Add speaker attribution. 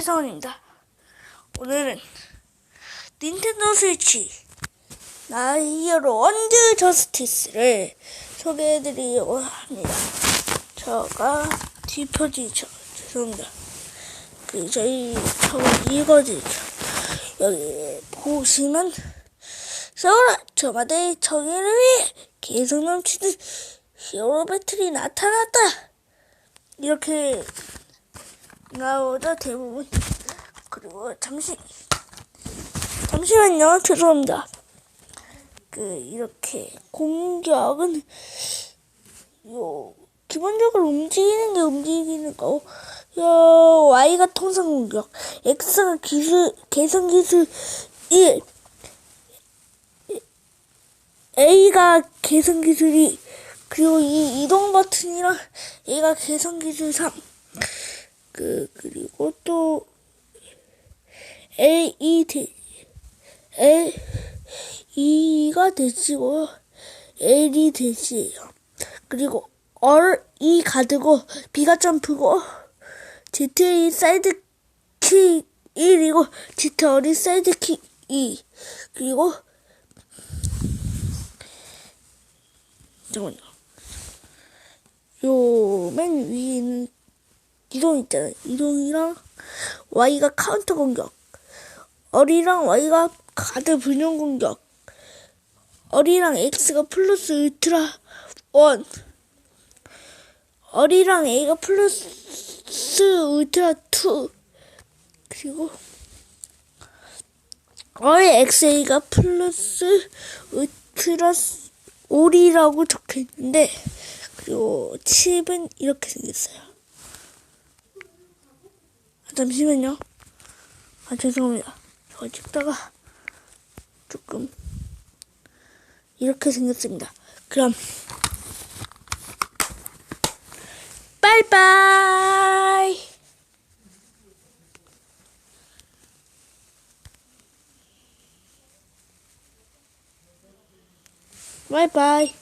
Speaker 1: 성원입니다. 오늘은 닌텐도 스위치 나이어로 원드 저스티스를 소개해드리려고 합니다. 저가 뒷표지죠. 죄송합니다. 그 저희 저거 이거지죠. 여기 보시면 서울 저마다의 정의를 위해 개성 넘치는 히어로 배틀이 나타났다. 이렇게 나오죠 대부분 그리고 잠시 잠시만요. 죄송합니다. 그 이렇게 공격은 요 기본적으로 움직이는 게 움직이는 거고 요 Y가 통상 공격 X가 기술 개성 기술 1 A가 개성 기술 2 그리고 이 이동 버튼이랑 A가 개성 기술 3 그 그리고 또 L E 대 L E가 대시고요. L E 대시예요. 그리고 R E 가드고 B가 점프고 Z E 사이드 킥 1이고 Z R E 사이드 킥 2 그리고 잠깐만요. 요 맨 위에 있는 이동 있잖아요. 이동이랑 Y가 카운터 공격. 어리랑 Y가 가드 분열 공격. 어리랑 X가 플러스 울트라 원. 어리랑 A가 플러스 울트라 투. 그리고 어리 XA가 플러스 울트라 오리라고 적혀 있는데 그리고 칩은 이렇게 생겼어요. 아, 잠시만요. 아, 죄송합니다. 저 찍다가 조금 이렇게 생겼습니다. 그럼 빠이빠이 바이바이